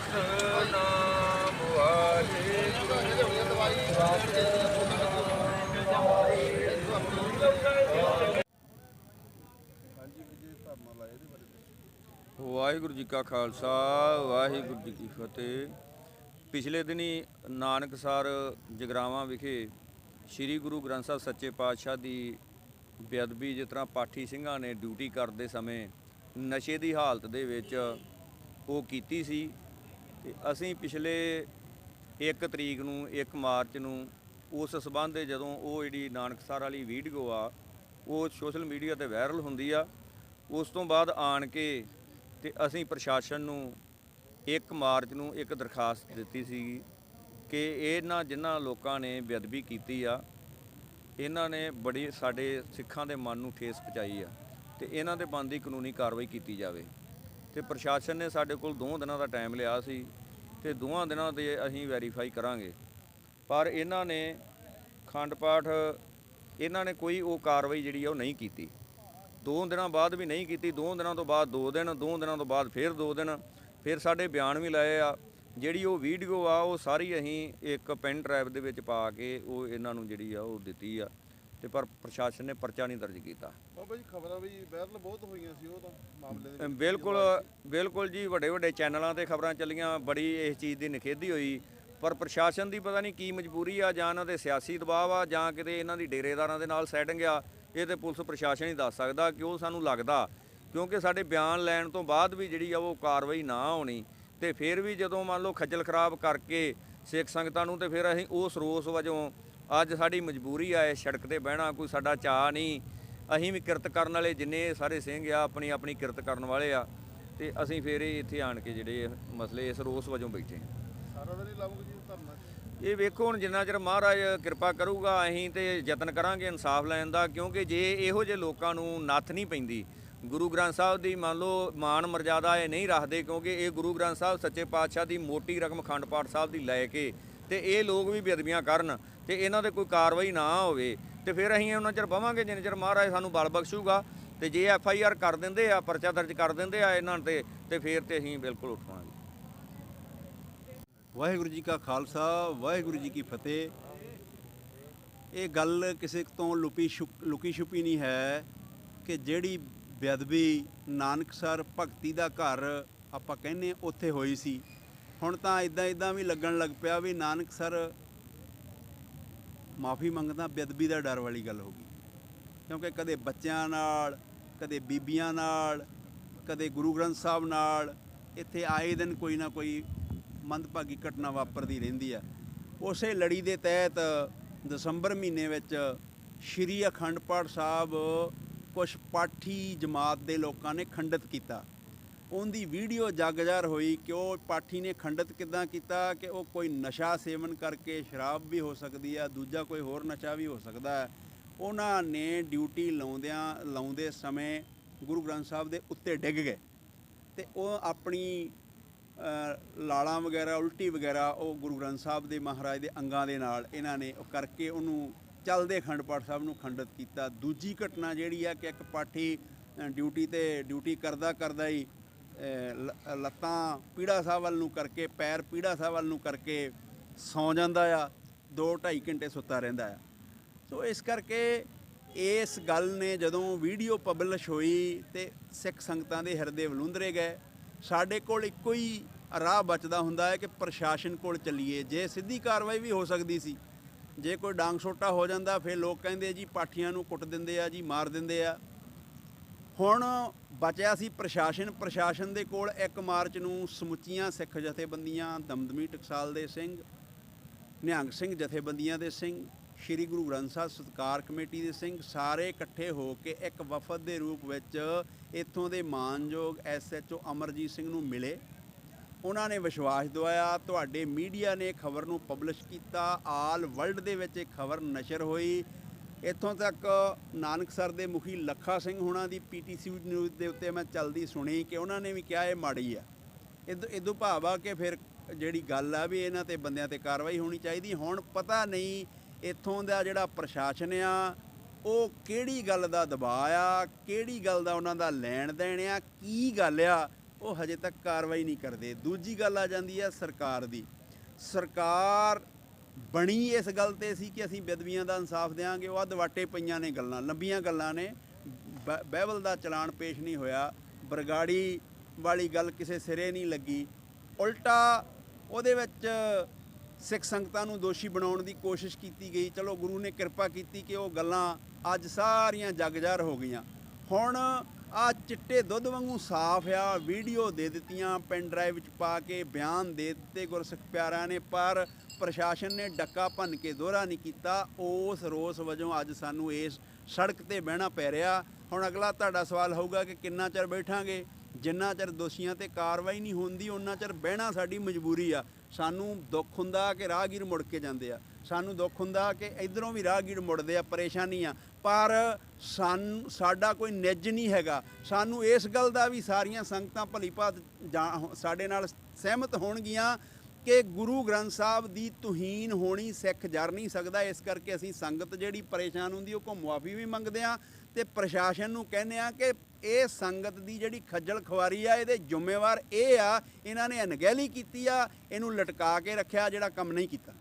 ਸਤਨਾਮ ਵਾਹਿਗੁਰੂ ਜੀ ਕਾ ਖਾਲਸਾ, ਵਾਹਿਗੁਰੂ ਜੀ ਕੀ ਫਤਿਹ। ਪਿਛਲੇ ਦਿਨੀ ਨਾਨਕਸਰ ਜਗਰਾਵਾਂ ਵਿਖੇ ਸ੍ਰੀ ਗੁਰੂ ਗ੍ਰੰਥ ਸਾਹਿਬ ਸੱਚੇ ਪਾਤਸ਼ਾਹ ਦੀ ਬੇਅਦਬੀ ਜਿਸ ਤਰ੍ਹਾਂ ਪਾਠੀ ਸਿੰਘਾਂ ਨੇ ਡਿਊਟੀ ਕਰਦੇ ਸਮੇਂ ਨਸ਼ੇ ਦੀ ਹਾਲਤ ਦੇ ਵਿੱਚ ਉਹ ਕੀਤੀ ਸੀ। ਤੇ ਅਸੀਂ ਪਿਛਲੇ 1 ਤਰੀਕ ਨੂੰ 1 ਮਾਰਚ ਨੂੰ ਉਸ ਸਬੰਧ ਦੇ ਜਦੋਂ ਉਹ ਜਿਹੜੀ ਨਾਨਕਸਰ ਵਾਲੀ ਵੀਡੀਓ ਆ, ਉਹ ਸੋਸ਼ਲ ਮੀਡੀਆ ਤੇ ਵਾਇਰਲ ਹੁੰਦੀ ਆ, ਉਸ ਤੋਂ ਬਾਅਦ ਆਣ ਕੇ ਤੇ ਅਸੀਂ ਪ੍ਰਸ਼ਾਸਨ ਨੂੰ 1 ਮਾਰਚ ਨੂੰ ਇੱਕ ਦਰਖਾਸਤ ਦਿੱਤੀ ਸੀ ਕਿ ਇਹਨਾਂ ਜਿਨ੍ਹਾਂ ਲੋਕਾਂ ਨੇ ਬੇਅਦਬੀ ਕੀਤੀ ਆ, ਇਹਨਾਂ ਨੇ ਬੜੀ ਸਾਡੇ ਸਿੱਖਾਂ ਦੇ ਮਨ ਨੂੰ ਠੇਸ ਪਹੁੰਚਾਈ ਆ ਤੇ ਇਹਨਾਂ ਦੇ ਬੰਦੀ ਕਾਨੂੰਨੀ ਕਾਰਵਾਈ ਕੀਤੀ ਜਾਵੇ। ਤੇ ਪ੍ਰਸ਼ਾਸਨ ਨੇ ਸਾਡੇ ਕੋਲ ਦੋ ਦਿਨਾਂ ਦਾ ਟਾਈਮ ਲਿਆ ਸੀ ਤੇ ਦੋਹਾਂ ਦਿਨਾਂ ਦੇ ਅਸੀਂ ਵੈਰੀਫਾਈ ਕਰਾਂਗੇ। ਪਰ ਇਹਨਾਂ ਨੇ ਖੰਡ ਪਾਠ, ਇਹਨਾਂ ਨੇ ਕੋਈ ਉਹ ਕਾਰਵਾਈ ਜਿਹੜੀ ਆ ਉਹ ਨਹੀਂ ਕੀਤੀ। ਦੋ ਦਿਨਾਂ ਬਾਅਦ ਵੀ ਨਹੀਂ ਕੀਤੀ ਦੋ ਦਿਨਾਂ ਤੋਂ ਬਾਅਦ ਦੋ ਦਿਨ ਦੋ ਦਿਨਾਂ ਤੋਂ ਬਾਅਦ ਫਿਰ ਦੋ ਦਿਨ, ਫਿਰ ਸਾਡੇ ਬਿਆਨ ਵੀ ਲਾਏ ਆ। ਜਿਹੜੀ ਉਹ ਵੀਡੀਓ ਆ, ਉਹ ਸਾਰੀ ਅਸੀਂ ਇੱਕ ਪੈਨ ਡਰਾਈਵ ਦੇ ਵਿੱਚ ਪਾ ਕੇ ਉਹ ਇਹਨਾਂ ਨੂੰ ਜਿਹੜੀ ਆ ਉਹ ਦਿੱਤੀ ਆ। ਤੇ ਪਰ ਪ੍ਰਸ਼ਾਸਨ ਨੇ ਪਰਚਾ ਨਹੀਂ ਦਰਜ ਕੀਤਾ। ਬਾਬਾ ਜੀ ਖਬਰਾਂ ਵੀ ਵਾਇਰਲ ਬਹੁਤ ਹੋਈਆਂ ਸੀ ਉਹ ਤਾਂ ਮਾਮਲੇ ਦੇ ਬਿਲਕੁਲ ਬਿਲਕੁਲ ਜੀ ਵੱਡੇ ਵੱਡੇ ਚੈਨਲਾਂ ਤੇ ਖਬਰਾਂ ਚੱਲੀਆਂ ਬੜੀ ਇਸ ਚੀਜ਼ ਦੀ ਨਿਖੇਧੀ ਹੋਈ। ਪਰ ਪ੍ਰਸ਼ਾਸਨ ਦੀ ਪਤਾ ਨਹੀਂ ਕੀ ਮਜਬੂਰੀ ਆ ਜਾਂ ਇਹਨਾਂ ਦੇ ਸਿਆਸੀ ਦਬਾਅ ਆ ਜਾਂ ਕਿਤੇ ਇਹਨਾਂ ਦੀ ਡੇਰੇਦਾਰਾਂ ਦੇ ਨਾਲ ਸੈਟਿੰਗ ਆ ਇਹ ਤੇ ਪੁਲਿਸ ਪ੍ਰਸ਼ਾਸਨ ਹੀ ਦੱਸ ਸਕਦਾ ਕਿ ਉਹ ਸਾਨੂੰ ਲੱਗਦਾ ਕਿਉਂਕਿ ਸਾਡੇ ਬਿਆਨ ਲੈਣ ਤੋਂ ਬਾਅਦ ਵੀ ਜਿਹੜੀ ਆ ਉਹ ਕਾਰਵਾਈ ਨਾ ਹੋਣੀ ਤੇ ਫਿਰ ਵੀ ਜਦੋਂ ਮੰਨ ਲਓ ਖੱਜਲ ਖਰਾਬ ਕਰਕੇ ਸਿੱਖ ਸੰਗਤਾਂ ਨੂੰ ਤੇ ਫਿਰ ਅਸੀਂ ਉਸ ਰੋਸ ਵਜੋਂ ਅੱਜ ਸਾਡੀ ਮਜਬੂਰੀ ਆ ਇਹ ਸੜਕ ਤੇ ਬਹਿਣਾ ਕੋਈ ਸਾਡਾ ਚਾਅ ਨਹੀਂ। ਅਸੀਂ ਵੀ ਕਿਰਤ ਕਰਨ ਵਾਲੇ ਜਿੰਨੇ ਸਾਰੇ ਸਿੰਘ ਆ ਆਪਣੀ ਆਪਣੀ ਕਿਰਤ ਕਰਨ ਵਾਲੇ ਆ। ਤੇ ਅਸੀਂ ਫੇਰ ਇੱਥੇ ਆਣ ਕੇ ਜਿਹੜੇ ਮਸਲੇ ਇਸ ਰੋਸ ਵਜੋਂ ਬੈਠੇ ਸਾਰਾ ਦਿਨ ਲਾਉਂਗੇ ਜੀ ਧਰਨਾ ਇਹ ਵੇਖੋ ਹੁਣ ਜਿੰਨਾ ਚਿਰ ਮਹਾਰਾਜ ਕਿਰਪਾ ਕਰੂਗਾ ਅਸੀਂ ਤੇ ਯਤਨ ਕਰਾਂਗੇ ਇਨਸਾਫ ਲੈਣ ਦਾ ਕਿਉਂਕਿ ਜੇ ਇਹੋ ਜਿਹੇ ਲੋਕਾਂ ਨੂੰ ਨੱਥ ਨਹੀਂ ਪੈਂਦੀ ਗੁਰੂ ਗ੍ਰੰਥ ਸਾਹਿਬ ਦੀ ਮੰਨ ਲਓ ਮਾਨ ਮਰਜ਼ਾਦਾ ਇਹ ਨਹੀਂ ਰੱਖਦੇ ਕਿਉਂਕਿ ਇਹ ਗੁਰੂ ਗ੍ਰੰਥ ਸਾਹਿਬ ਸੱਚੇ ਪਾਤਸ਼ਾਹ ਦੀ ਮੋਟੀ ਰਕਮ ਅਖੰਡ ਪਾਠ ਸਾਹਿਬ ਦੀ ਲੈ ਕੇ ਤੇ ਇਹ ਲੋਕ ਵੀ ਬੇਅਦਬੀਆਂ ਕਰਨ ਤੇ ਇਹਨਾਂ ਤੇ ਕੋਈ ਕਾਰਵਾਈ ਨਾ ਹੋਵੇ ਤੇ ਫਿਰ ਅਸੀਂ ਉਹਨਾਂ ਚਿਰ ਬਵਾਂਗੇ ਜਿੰਨੇ ਚਿਰ ਮਹਾਰਾਜ ਸਾਨੂੰ ਬਲ ਬਖਸ਼ੂਗਾ ਤੇ ਜੇ ਐਫ ਆਈ ਆਰ ਕਰ ਦਿੰਦੇ ਆ, ਪਰਚਾ ਦਰਜ ਕਰ ਦਿੰਦੇ ਆ ਇਹਨਾਂ ਤੇ ਤੇ ਫਿਰ ਤੇ ਅਸੀਂ ਬਿਲਕੁਲ ਉਠਾਂਗੇ ਵਾਹਿਗੁਰੂ ਜੀ ਕਾ ਖਾਲਸਾ, ਵਾਹਿਗੁਰੂ ਜੀ ਕੀ ਫਤਿਹ। ਇਹ ਗੱਲ ਕਿਸੇ ਤੋਂ ਲੁਪੀ ਛੁਪ- ਲੁਕੀ ਛੁਪੀ ਨਹੀਂ ਹੈ ਕਿ ਜਿਹੜੀ ਬੇਅਦਬੀ ਨਾਨਕਸਰ ਭਗਤੀ ਦਾ ਘਰ ਆਪਾਂ ਕਹਿੰਨੇ ਉੱਥੇ ਹੋਈ ਸੀ। ਹੁਣ ਤਾਂ ਇਦਾਂ ਇਦਾਂ ਵੀ ਲੱਗਣ ਲੱਗ ਪਿਆ ਵੀ ਨਾਨਕ ਸਰ ਮਾਫੀ ਮੰਗਦਾ, ਬੇਅਦਬੀ ਦਾ ਡਰ ਵਾਲੀ ਗੱਲ ਹੋ ਗਈ। ਕਿਉਂਕਿ ਕਦੇ ਬੱਚਿਆਂ ਨਾਲ, ਕਦੇ ਬੀਬੀਆਂ ਨਾਲ, ਕਦੇ ਗੁਰੂ ਗ੍ਰੰਥ ਸਾਹਿਬ ਨਾਲ ਇੱਥੇ ਆਏ ਦਿਨ ਕੋਈ ਨਾ ਕੋਈ ਮੰਦਭਾਗੀ ਘਟਨਾ ਵਾਪਰਦੀ ਰਹਿੰਦੀ ਆ। ਉਸੇ ਲੜੀ ਦੇ ਤਹਿਤ ਦਸੰਬਰ ਮਹੀਨੇ ਵਿੱਚ ਸ਼੍ਰੀ ਅਖੰਡ ਪਾਠ ਸਾਹਿਬ ਕੁਝ ਪਾਠੀ ਜਮਾਤ ਦੇ ਲੋਕਾਂ ਨੇ ਖੰਡਿਤ ਕੀਤਾ। ਉਹਦੀ ਵੀਡੀਓ ਜਗਜਾਰ ਹੋਈ ਕਿ ਉਹ ਪਾਠੀ ਨੇ ਖੰਡਿਤ ਕਿਦਾਂ ਕੀਤਾ ਕਿ ਉਹ ਕੋਈ ਨਸ਼ਾ ਸੇਵਨ ਕਰਕੇ ਸ਼ਰਾਬ ਵੀ ਹੋ ਸਕਦੀ ਆ, ਦੂਜਾ ਕੋਈ ਹੋਰ ਨਸ਼ਾ ਵੀ ਹੋ ਸਕਦਾ ਹੈ। ਉਹਨਾਂ ਨੇ ਡਿਊਟੀ ਲਾਉਂਦਿਆਂ, ਲਾਉਂਦੇ ਸਮੇਂ ਗੁਰੂ ਗ੍ਰੰਥ ਸਾਹਿਬ ਦੇ ਉੱਤੇ ਡਿੱਗ ਗਏ ਤੇ ਉਹ ਆਪਣੀ ਲਾਲਾਂ ਵਗੈਰਾ, ਉਲਟੀ ਵਗੈਰਾ ਉਹ ਗੁਰੂ ਗ੍ਰੰਥ ਸਾਹਿਬ ਦੇ ਮਹਾਰਾਜ ਦੇ ਅੰਗਾਂ ਦੇ ਨਾਲ ਇਹਨਾਂ ਨੇ ਉਹ ਕਰਕੇ ਉਹਨੂੰ ਚੱਲਦੇ ਖੰਡ ਪਾਠ ਸਾਹਿਬ ਨੂੰ ਖੰਡਿਤ ਕੀਤਾ। ਦੂਜੀ ਘਟਨਾ ਜਿਹੜੀ ਆ ਕਿ ਇੱਕ ਪਾਠੀ ਡਿਊਟੀ ਤੇ ਡਿਊਟੀ ਕਰਦਾ ਕਰਦਾ ਹੀ ਲੱਤਾਂ ਪੀੜਾ ਸਾਹਿਬ ਵੱਲ ਨੂੰ ਕਰਕੇ, ਪੈਰ ਪੀੜਾ ਸਾਹਿਬ ਵੱਲ ਨੂੰ ਕਰਕੇ ਸੌ ਜਾਂਦਾ ਆ 2.5 ਘੰਟੇ ਸੁੱਤਾ ਰਹਿੰਦਾ ਆ। ਸੋ ਇਸ ਕਰਕੇ ਇਸ ਗੱਲ ਨੇ ਜਦੋਂ ਵੀਡੀਓ ਪਬਲਿਸ਼ ਹੋਈ ਤੇ ਸਿੱਖ ਸੰਗਤਾਂ ਦੇ ਹਿਰਦੇ ਵਲੁੰਦਰੇ ਗਏ, ਸਾਡੇ ਕੋਲ ਇੱਕੋ ਹੀ ਰਾਹ ਬਚਦਾ ਹੁੰਦਾ ਹੈ ਕਿ ਪ੍ਰਸ਼ਾਸਨ ਕੋਲ ਚੱਲੀਏ। ਜੇ ਸਿੱਧੀ ਕਾਰਵਾਈ ਵੀ ਹੋ ਸਕਦੀ ਸੀ, ਜੇ ਕੋਈ ਡਾਂਗ ਛੋਟਾ ਹੋ ਜਾਂਦਾ, ਫਿਰ ਲੋਕ ਕਹਿੰਦੇ ਜੀ ਪਾਠੀਆਂ ਨੂੰ ਕੁੱਟ ਦਿੰਦੇ ਆ ਜੀ, ਮਾਰ ਦਿੰਦੇ ਆ। ਹੁਣ ਬਚਿਆ ਸੀ ਪ੍ਰਸ਼ਾਸਨ ਪ੍ਰਸ਼ਾਸਨ ਦੇ ਕੋਲ 1 ਮਾਰਚ ਨੂੰ ਸਮੁੱਚੀਆਂ ਸਿੱਖ ਜਥੇਬੰਦੀਆਂ ਦਮਦਮੀ ਟਕਸਾਲ ਦੇ ਸਿੰਘ, ਨਿਹੰਗ ਸਿੰਘ ਜਥੇਬੰਦੀਆਂ ਦੇ ਸਿੰਘ, ਸ੍ਰੀ ਗੁਰੂ ਗ੍ਰੰਥ ਸਾਹਿਬ ਸਤਕਾਰ ਕਮੇਟੀ ਦੇ ਸਿੰਘ, ਸਾਰੇ ਇਕੱਠੇ ਹੋ ਕੇ ਇੱਕ ਵਫਦ ਦੇ ਰੂਪ ਵਿੱਚ ਇੱਥੋਂ ਦੇ ਮਾਨਯੋਗ ਐਸਐਚਓ ਅਮਰਜੀਤ ਸਿੰਘ ਨੂੰ ਮਿਲੇ। ਉਹਨਾਂ ਨੇ ਵਿਸ਼ਵਾਸ ਦਵਾਇਆ, ਤੁਹਾਡੇ ਮੀਡੀਆ ਨੇ ਖਬਰ ਨੂੰ ਪਬਲਿਸ਼ ਕੀਤਾ, ਆਲ ਵਰਲਡ ਦੇ ਵਿੱਚ ਇਹ ਖਬਰ ਨਸ਼ਰ ਹੋਈ ਇੱਥੋਂ ਤੱਕ ਨਾਨਕਸਰ ਦੇ ਮੁਖੀ ਲੱਖਾ ਸਿੰਘ ਹੁਣਾਂ ਦੀ ਪੀਟੀਸੀ ਨਿਊਜ਼ ਦੇ ਉੱਤੇ ਮੈਂ ਚੱਲਦੀ ਸੁਣੀ ਕਿ ਉਹਨਾਂ ਨੇ ਵੀ ਕਿਹਾ ਇਹ ਮਾੜੀ ਆ। ਇਦੋਂ ਇਦੋਂ ਭਾਵ ਆ ਕਿ ਫਿਰ ਜਿਹੜੀ ਗੱਲ ਆ ਵੀ ਇਹਨਾਂ ਤੇ ਬੰਦਿਆਂ ਤੇ ਕਾਰਵਾਈ ਹੋਣੀ ਚਾਹੀਦੀ। ਹੁਣ ਪਤਾ ਨਹੀਂ ਇੱਥੋਂ ਦਾ ਜਿਹੜਾ ਪ੍ਰਸ਼ਾਸਨ ਆ, ਉਹ ਕਿਹੜੀ ਗੱਲ ਦਾ ਦਬਾਅ ਆ, ਕਿਹੜੀ ਗੱਲ ਦਾ ਉਹਨਾਂ ਦਾ ਲੈਣ ਦੇਣ ਆ, ਕੀ ਗੱਲ ਆ, ਉਹ ਹਜੇ ਤੱਕ ਕਾਰਵਾਈ ਨਹੀਂ ਕਰਦੇ। ਦੂਜੀ ਗੱਲ ਆ ਜਾਂਦੀ ਆ ਸਰਕਾਰ ਦੀ। ਸਰਕਾਰ ਬਣੀ ਇਸ ਗੱਲ ਤੇ ਸੀ ਕਿ ਅਸੀਂ ਬੇਦਬੀਆਂ ਦਾ ਇਨਸਾਫ ਦੇਵਾਂਗੇ ਉਹ ਅੱਧ ਵਾਟੇ ਪਈਆਂ ਨੇ ਗੱਲਾਂ, ਲੰਬੀਆਂ ਗੱਲਾਂ ਨੇ। ਬ- ਬਾਈਬਲ ਦਾ ਚਲਾਨ ਪੇਸ਼ ਨਹੀਂ ਹੋਇਆ, ਬਰਗਾੜੀ ਵਾਲੀ ਗੱਲ ਕਿਸੇ ਸਿਰੇ ਨਹੀਂ ਲੱਗੀ। ਉਲਟਾ ਉਹਦੇ ਵਿੱਚ ਸਿੱਖ ਸੰਗਤਾਂ ਨੂੰ ਦੋਸ਼ੀ ਬਣਾਉਣ ਦੀ ਕੋਸ਼ਿਸ਼ ਕੀਤੀ ਗਈ। ਚਲੋ ਗੁਰੂ ਨੇ ਕਿਰਪਾ ਕੀਤੀ ਕਿ ਉਹ ਗੱਲਾਂ ਅੱਜ ਸਾਰੀਆਂ ਜਗਜ਼ਾਰ ਹੋ ਗਈਆਂ। ਹੁਣ ਆ ਚਿੱਟੇ ਦੁੱਧ ਵਾਂਗੂ ਸਾਫ਼ ਆ, ਵੀਡੀਓ ਦੇ ਦਿੱਤੀਆਂ, ਪੈਨ ਡਰਾਈਵ ਵਿੱਚ ਪਾ ਕੇ ਬਿਆਨ ਦੇ ਦਿੱਤੇ ਗੁਰਸਿੱਖ ਪਿਆਰਿਆਂ ਨੇ, ਪਰ ਪ੍ਰਸ਼ਾਸਨ ਨੇ ਡੱਕਾ ਭੰਨ ਕੇ ਦੋਹਰਾ ਨਹੀਂ ਕੀਤਾ। ਉਸ ਰੋਸ ਵਜੋਂ ਅੱਜ ਸਾਨੂੰ ਇਸ ਸੜਕ ਤੇ ਬਹਿਣਾ ਪੈ ਰਿਹਾ। ਹੁਣ ਅਗਲਾ ਤੁਹਾਡਾ ਸਵਾਲ ਹੋਊਗਾ ਕਿ ਕਿੰਨਾ ਚਿਰ ਬੈਠਾਂਗੇ? ਜਿੰਨਾ ਚਿਰ ਦੋਸ਼ੀਆਂ ਤੇ ਕਾਰਵਾਈ ਨਹੀਂ ਹੁੰਦੀ ਉਹਨਾਂ ਚਿਰ ਬਹਿਣਾ ਸਾਡੀ ਮਜਬੂਰੀ ਆ। ਸਾਨੂੰ ਦੁੱਖ ਹੁੰਦਾ ਕਿ ਰਾਹਗੀਰ ਮੁੜ ਕੇ ਜਾਂਦੇ ਆ। ਸਾਨੂੰ ਦੁੱਖ ਹੁੰਦਾ ਕਿ ਇਧਰੋਂ ਵੀ ਰਾਹਗੀਰ ਮੁੜਦੇ ਆ, ਪਰੇਸ਼ਾਨੀ ਆ। ਪਰ ਸਾਨੂੰ, ਸਾਡਾ ਕੋਈ ਨਿੱਜ ਨਹੀਂ ਹੈਗਾ। ਸਾਨੂੰ ਇਸ ਗੱਲ ਦਾ ਵੀ ਸਾਰੀਆਂ ਸੰਗਤਾਂ ਭਲੀ ਭਾਤ ਜਾਂ- ਸਾਡੇ ਨਾਲ ਸਹਿਮਤ ਹੋਣਗੀਆਂ ਕਿ ਗੁਰੂ ਗ੍ਰੰਥ ਸਾਹਿਬ ਦੀ ਤੁਹੀਨ ਹੋਣੀ ਸਿੱਖ ਜਰ ਨਹੀਂ ਸਕਦਾ। ਇਸ ਕਰਕੇ ਅਸੀਂ ਸੰਗਤ ਜਿਹੜੀ ਪਰੇਸ਼ਾਨ ਹੁੰਦੀ, ਉਹ ਕੋ ਮੁਆਫੀ ਵੀ ਮੰਗਦੇ ਆ ਤੇ ਪ੍ਰਸ਼ਾਸਨ ਨੂੰ ਕਹਿੰਦੇ ਆ ਕਿ ਇਹ ਸੰਗਤ ਦੀ ਜਿਹੜੀ ਖੱਜਲ ਖਵਾਰੀ ਆ, ਇਹਦੇ ਜ਼ਿੰਮੇਵਾਰ ਇਹ ਆ, ਇਹਨਾਂ ਨੇ ਅਣਗਹਿਲੀ ਕੀਤੀ ਆ, ਇਹਨੂੰ ਲਟਕਾ ਕੇ ਰੱਖਿਆ ਜਿਹੜਾ ਕੰਮ ਨਹੀਂ ਕੀਤਾ।